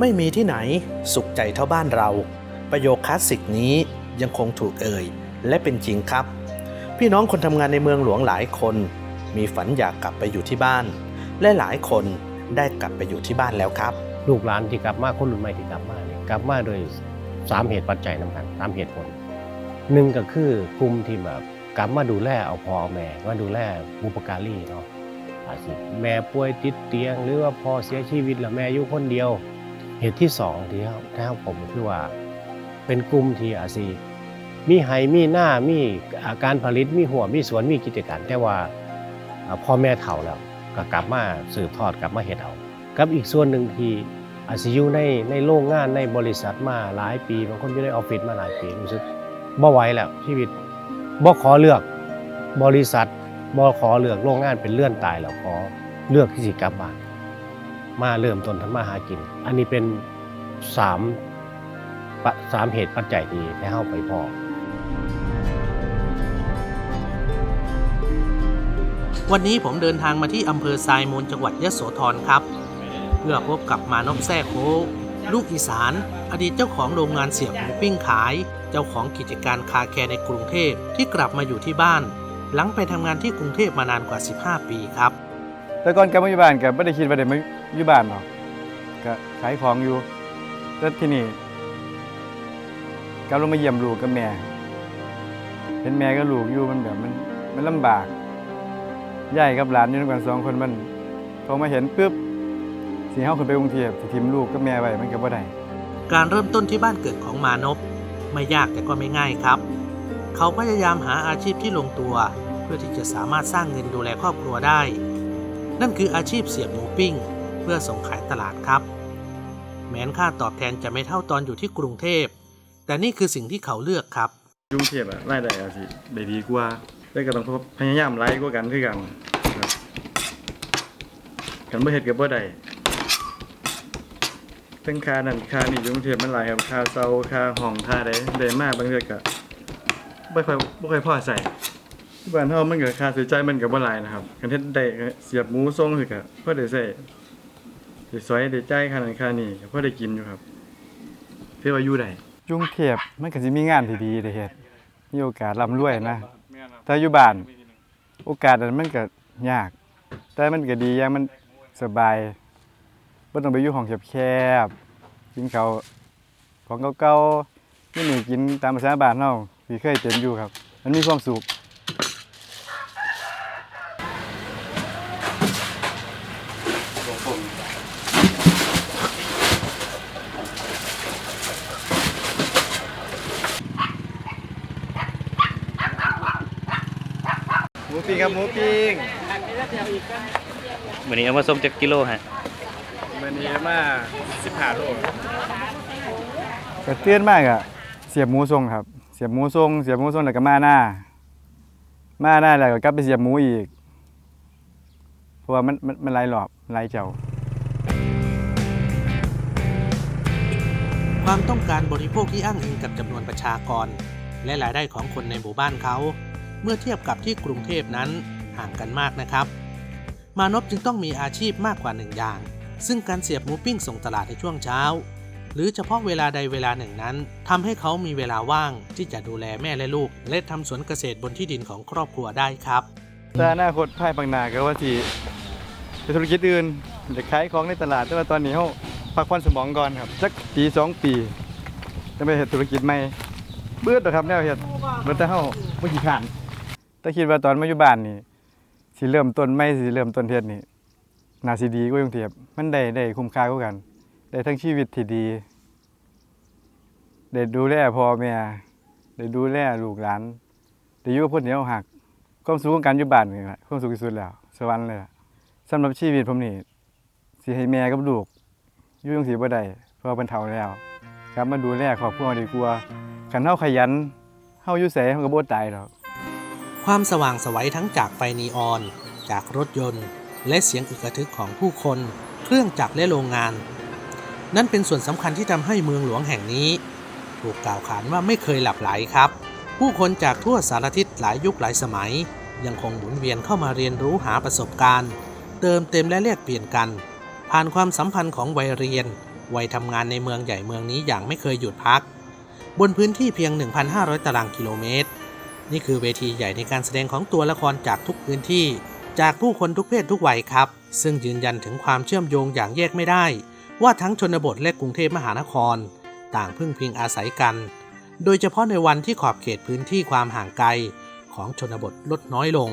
ไม่มีที่ไหนสุขใจเท่าบ้านเรา ประโยคคลาสสิกนี้ยังคงถูกเอ่ย และเป็นจริงครับ พี่น้องคนทำงานในเมืองหลวงหลายคน มีฝันอยากกลับไปอยู่ที่บ้าน และหลายคนได้กลับไปอยู่ที่บ้านแล้วครับ ลูกหลานที่กลับมาคนรุ่นใหม่ที่กลับมาเนี่ยกลับมาโดยสามเหตุปัจจัยนำกันสามเหตุผลหนึ่งก็คือกลุ่มที่แบบกลับมาดูแลเอาพ่อเอาแม่มาดูแลบุปการีเนาะอาจสิแม่ป่วยติดเตียง หรือว่าพ่อเสียชีวิตแล้วแม่อยู่คนเดียว เหตุที่สองที่ท้าผมคือว่า เป็นกลุ่มที่อาจสิมีไห้มีหน้ามีอาการผลิตมีหัวมีสวนมีกิจการแต่ว่าพ่อแม่เฒ่าแล้วก็กลับมาสืบทอดกลับมาเฮ็ดเอากับอีกส่วนหนึ่งที่อาจจะอยู่ในในโรงงานในบริษัทมาหลายปีบางคนอยู่ในออฟฟิศมาหลายปีรู้สึกบ่ไหวแล้วชีวิตบ่ขอเลือกบริษัทบ่ขอเลือกโรงงานเป็นเลื่อนตายแล้วขอเลือกที่สิกลับบ้าน มาเริ่มต้นทำมาหากิน อันนี้เป็นสามปะสามเหตุปัจจัยที่ให้เฮาไปพอวันนี้ผมเดินทางมาที่อำเภอทรายมูลจังหวัดยะโสธรครับ เพื่อพบกับมานพแท้โคลูกอีสาน อดีตเจ้าของโรงงานเสียบหมูปิ้งขาย เจ้าของกิจการคาแคร์ในกรุงเทพที่กลับมาอยู่ที่บ้าน หลังไปทำงานที่กรุงเทพมานานกว่า 15 ปีครับ แต่ก่อนกลับมาอยู่บ้านก็ไม่ได้คิดว่าได้มา อยู่บ้านหรอกก็ขายของอยู่แต่ที่นี่กลับลงมาเยี่ยมลูกกับแม่ เห็นแม่กับลูกอยู่มันแบบมันมันลำบากยายกับหลานอยู่ด้วยกันสองคนมันพอมาเห็นปุ๊บสิเฮาขึ้นไปกรุงเทพสิทิมลูกกับแม่ไว้มันก็บ่ได้การเริ่มต้นที่บ้านเกิดของมานพไม่ยากแต่ก็ไม่ง่ายครับ เขาพยายามหาอาชีพที่ลงตัว เพื่อที่จะสามารถสร้างเงินดูแลครอบครัวได้ นั่นคืออาชีพเสียบหมูปิ้ง เพื่อส่งขายตลาดครับ แม้นค่าตอบแทนจะไม่เท่าตอนอยู่ที่กรุงเทพ แต่นี่คือสิ่งที่เขาเลือกครับ กรุงเทพอะรายได้อาจสิได้ดีกว่าแต่ก็ต้องพยายามไล่กว่ากันคือกันครับกันบ่เฮ็ดก็บ่ได้ทั้งค่านั่นค่านี่กรุงเทพมันหลายครับค่าเซาค่าห้องค่าใดได้มากบางเทื่อก็บ่ค่อยบ่ค่อยพอใส่ที่บ้านเฮามันก็ค่าใช้จ่ายมันก็บ่หลายนะครับกันเฮ็ดได้เสียบหมูส่งคือก็พอได้ใช้ ได้ซอยได้จ่ายค่านั้นค่านี้ก็พอได้กินอยู่ครับถือว่าอยู่ได้กรุงเทพมันก็สิมีงานที่ดีได้เฮ็ดมีโอกาสร่ำรวยนะ แต่อยู่บ้านโอกาสนั้นมันก็ยาก แต่มันก็ดีอย่างมันสบายบ่ต้องไปอยู่ห้องแคบๆกินข้าวของเก่าๆนี่นี่กินตามภาษาบ้านเฮาที่เคยเป็นอยู่ครับ มันมีความสุข มูปิ้งครับหมูปิ้งวันนี้เอามาส้มจากกิโลฮะมันนี้มา15โลก็เตือนมากอะเสียบหมูทรงครับ เสียบหมูทรงเสียบหมูทรงแล้วก็มาหน้า มาหน้าแล้วก็กลับไปเสียบหมูอีก เพราะว่ามันมันมันหลายรอบหลายเจ้า ความต้องการบริโภคที่อ้างอิงกับจำนวนประชากร และรายได้ของคนในหมู่บ้านเขา เมื่อเทียบกับที่กรุงเทพนั้นห่างกันมากนะครับ มานพจึงต้องมีอาชีพมากกว่าหนึ่งอย่าง ซึ่งการเสียบหมูปิ้งส่งตลาดในช่วงเช้า หรือเฉพาะเวลาใดเวลาหนึ่งนั้นทำให้เขามีเวลาว่างที่จะดูแลแม่และลูก และทำสวนเกษตรบนที่ดินของครอบครัวได้ครับแต่อนาคตภายภาคหน้าก็ว่าสิไปธุรกิจอื่นจะขายของในตลาดแต่ว่าตอนนี้เฮาพักผ่อนสมองก่อนครับสักปีสองปีจะไปเฮ็ดธุรกิจใหม่เบิดดอกครับแนวเฮ็ดบ่แต่เฮาบ่ขี้ขาน แต่คิดว่าตอนมาอยู่บ้านนี่สิเริ่มต้นใหม่สิเริ่มต้นเฮ็ดนี่น่าสิดีกว่ากรุงเทพมันได้ได้คุ้มค่ากว่ากัน ได้ทั้งชีวิตที่ดี ได้ดูแลพ่อแม่ได้ดูแลลูกหลานได้อยู่กับคนที่เราฮักความสุขของการอยู่บ้านนี่แหละความสุขที่สุดแล้ว สวรรค์เลยล่ะสำหรับชีวิตผมนี่สิให้แม่กับลูกอยู่จังซี่บ่ได้เพราะว่าเพิ่นเฒ่าแล้วกลับมาดูแลครอบครัวดีกว่าคันเฮาขยันเฮาอยู่ไสเฮาก็บ่ตายดอก ความสว่างสวัยทั้งจากไฟนีออน จากรถยนต์ และเสียงอึกกระทึกของผู้คน เครื่องจักรและโรงงาน นั่นเป็นส่วนสำคัญที่ทำให้เมืองหลวงแห่งนี้ ถูกกล่าวขานว่าไม่เคยหลับไหลครับ ผู้คนจากทั่วสารทิศหลายยุคหลายสมัย ยังคงหมุนเวียนเข้ามาเรียนรู้หาประสบการณ์ เติมเต็มและแลกเปลี่ยนกัน ผ่านความสัมพันธ์ของวัยเรียนวัยทำงานในเมืองใหญ่เมืองนี้อย่างไม่เคยหยุดพัก บนพื้นที่เพียง 1,500 ตารางกิโลเมตร นี่คือเวทีใหญ่ในการแสดงของตัวละครจากทุกพื้นที่ จากผู้คนทุกเพศทุกวัยครับ ซึ่งยืนยันถึงความเชื่อมโยงอย่างแยกไม่ได้ ว่าทั้งชนบทและกรุงเทพมหานคร ต่างพึ่งพิงอาศัยกัน โดยเฉพาะในวันที่ขอบเขตพื้นที่ความห่างไกลของชนบทลดน้อยลง